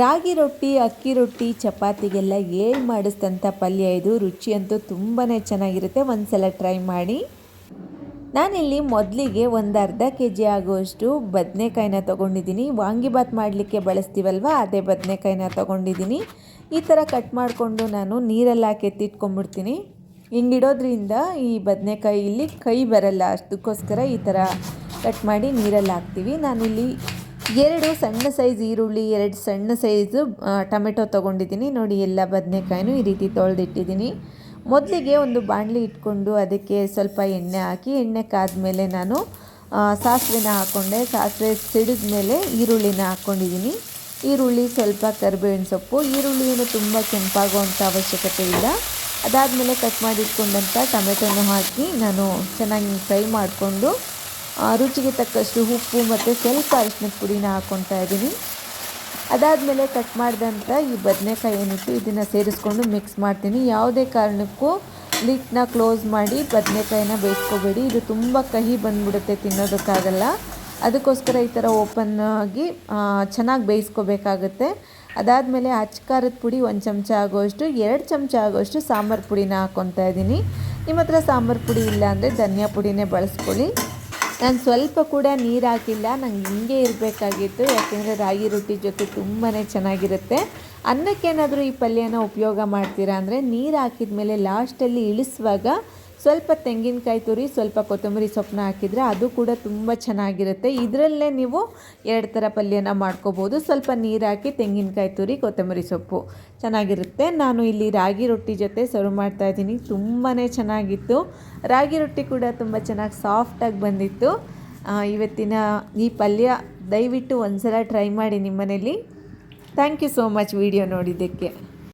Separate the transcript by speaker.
Speaker 1: ರಾಗಿ ರೊಟ್ಟಿ, ಅಕ್ಕಿ ರೊಟ್ಟಿ, ಚಪಾತಿಗೆಲ್ಲ ಏನು ಮಾಡಿಸ್ದಂಥ ಪಲ್ಯ ಇದು. ರುಚಿ ಅಂತೂ ತುಂಬಾ ಚೆನ್ನಾಗಿರುತ್ತೆ. ಒಂದು ಸಲ ಟ್ರೈ ಮಾಡಿ. ನಾನಿಲ್ಲಿ ಮೊದಲಿಗೆ ಒಂದು ಅರ್ಧ ಕೆ ಜಿ ಆಗುವಷ್ಟು ಬದನೆಕಾಯಿನ ತೊಗೊಂಡಿದ್ದೀನಿ. ವಾಂಗಿಬಾತ್ ಮಾಡಲಿಕ್ಕೆ ಬಳಸ್ತೀವಲ್ವ? ಅದೇ ಬದನೆಕಾಯಿನ ತೊಗೊಂಡಿದ್ದೀನಿ. ಈ ಥರ ಕಟ್ ಮಾಡಿಕೊಂಡು ನಾನು ನೀರಲ್ಲಿ ಹಾಕಿ ಎತ್ತಿಟ್ಕೊಂಡ್ಬಿಡ್ತೀನಿ. ಹಿಂಗಿಡೋದ್ರಿಂದ ಈ ಬದನೆಕಾಯಿ ಇಲ್ಲಿ ಕೈ ಬರಲ್ಲ. ಅಷ್ಟಕ್ಕೋಸ್ಕರ ಈ ಥರ ಕಟ್ ಮಾಡಿ ನೀರಲ್ಲಿ ಹಾಕ್ತೀವಿ. ನಾನಿಲ್ಲಿ ಎರಡು ಸಣ್ಣ ಸೈಜ್ ಈರುಳ್ಳಿ, ಎರಡು ಸಣ್ಣ ಸೈಜು ಟೊಮೆಟೊ ತೊಗೊಂಡಿದ್ದೀನಿ. ನೋಡಿ, ಎಲ್ಲ ಬದನೆಕಾಯಿನೂ ಈ ರೀತಿ ತೊಳೆದಿಟ್ಟಿದ್ದೀನಿ. ಮೊದಲಿಗೆ ಒಂದು ಬಾಣಲಿ ಇಟ್ಕೊಂಡು ಅದಕ್ಕೆ ಸ್ವಲ್ಪ ಎಣ್ಣೆ ಹಾಕಿ, ಎಣ್ಣೆ ಕಾದ್ಮೇಲೆ ನಾನು ಸಾಸಿವೆನ ಹಾಕ್ಕೊಂಡೆ ಸಾಸಿವೆ ಸಿಡಿದ ಮೇಲೆ ಈರುಳ್ಳಿನ ಹಾಕ್ಕೊಂಡಿದ್ದೀನಿ ಈರುಳ್ಳಿ ಸ್ವಲ್ಪ ಕರಿಬೇವಿನ ಸೊಪ್ಪು. ಈರುಳ್ಳಿಯನ್ನು ತುಂಬ ಕೆಂಪಾಗುವಂಥ ಅವಶ್ಯಕತೆ ಇಲ್ಲ. ಅದಾದಮೇಲೆ ಕಟ್ ಮಾಡಿಟ್ಕೊಂಡಂಥ ಟೊಮೆಟೊನ ಹಾಕಿ ನಾನು ಚೆನ್ನಾಗಿ ಫ್ರೈ ಮಾಡಿಕೊಂಡು ರುಚಿಗೆ ತಕ್ಕಷ್ಟು ಉಪ್ಪು ಮತ್ತು ಸ್ವಲ್ಪ ಅರಿಶಿನದ ಪುಡಿನ ಹಾಕ್ಕೊತಾ ಇದ್ದೀನಿ. ಅದಾದಮೇಲೆ ಕಟ್ ಮಾಡಿದಂಥ ಈ ಬದನೆಕಾಯಿ ಏನಿತ್ತು ಇದನ್ನು ಸೇರಿಸ್ಕೊಂಡು ಮಿಕ್ಸ್ ಮಾಡ್ತೀನಿ. ಯಾವುದೇ ಕಾರಣಕ್ಕೂ ಲಿಟ್ನ ಕ್ಲೋಸ್ ಮಾಡಿ ಬದನೆಕಾಯಿನ ಬೇಯಿಸ್ಕೋಬೇಡಿ. ಇದು ತುಂಬ ಕಹಿ ಬಂದ್ಬಿಡುತ್ತೆ ತಿನ್ನೋದಕ್ಕಾಗಲ್ಲ. ಅದಕ್ಕೋಸ್ಕರ ಈ ಥರ ಓಪನ್ ಆಗಿ ಚೆನ್ನಾಗಿ ಬೇಯಿಸ್ಕೋಬೇಕಾಗುತ್ತೆ. ಅದಾದಮೇಲೆ ಅಚ್ಕಾರದ ಪುಡಿ ಒಂದು ಚಮಚ ಆಗೋಷ್ಟು ಎರಡು ಚಮಚ ಆಗೋಷ್ಟು ಸಾಂಬಾರು ಪುಡಿನ ಹಾಕ್ಕೊತಾ ಇದ್ದೀನಿ. ನಿಮ್ಮ ಹತ್ರ ಸಾಂಬಾರು ಪುಡಿ ಇಲ್ಲ ಅಂದರೆ ಧನಿಯಾ ಪುಡಿನೇ ಬಳಸ್ಕೊಳ್ಳಿ. ನಾನು ಸ್ವಲ್ಪ ಕೂಡ ನೀರು ಹಾಕಿಲ್ಲ ನಂಗೆ ಹಿಂಗೆ ಇರಬೇಕಾಗಿತ್ತು. ಯಾಕೆಂದರೆ ರಾಗಿ ರೊಟ್ಟಿ ಜೊತೆ ತುಂಬಾ ಚೆನ್ನಾಗಿರುತ್ತೆ. ಅನ್ನಕ್ಕೇನಾದರೂ ಈ ಪಲ್ಯನ ಉಪಯೋಗ ಮಾಡ್ತೀರಾ ಅಂದರೆ ನೀರು ಹಾಕಿದ ಮೇಲೆ ಲಾಸ್ಟಲ್ಲಿ ಇಳಿಸುವಾಗ ಸ್ವಲ್ಪ ತೆಂಗಿನಕಾಯಿ ತುರಿ, ಸ್ವಲ್ಪ ಕೊತ್ತಂಬರಿ ಸೊಪ್ಪನ್ನ ಹಾಕಿದರೆ ಅದು ಕೂಡ ತುಂಬ ಚೆನ್ನಾಗಿರುತ್ತೆ. ಇದರಲ್ಲೇ ನೀವು ಎರಡು ಥರ ಪಲ್ಯನ ಮಾಡ್ಕೋಬೋದು. ಸ್ವಲ್ಪ ನೀರು ಹಾಕಿ ತೆಂಗಿನಕಾಯಿ ತುರಿ, ಕೊತ್ತಂಬರಿ ಸೊಪ್ಪು ಚೆನ್ನಾಗಿರುತ್ತೆ. ನಾನು ಇಲ್ಲಿ ರಾಗಿ ರೊಟ್ಟಿ ಜೊತೆ ಸರ್ವ್ ಮಾಡ್ತಾ ಇದ್ದೀನಿ. ತುಂಬಾ ಚೆನ್ನಾಗಿತ್ತು. ರಾಗಿ ರೊಟ್ಟಿ ಕೂಡ ತುಂಬ ಚೆನ್ನಾಗಿ ಸಾಫ್ಟಾಗಿ ಬಂದಿತ್ತು. ಇವತ್ತಿನ ಈ ಪಲ್ಯ ದಯವಿಟ್ಟು ಒಂದು ಸಲ ಟ್ರೈ ಮಾಡಿ ನಿಮ್ಮನೇಲಿ. Thank you so much video ನೋಡಿದ್ದಕ್ಕೆ.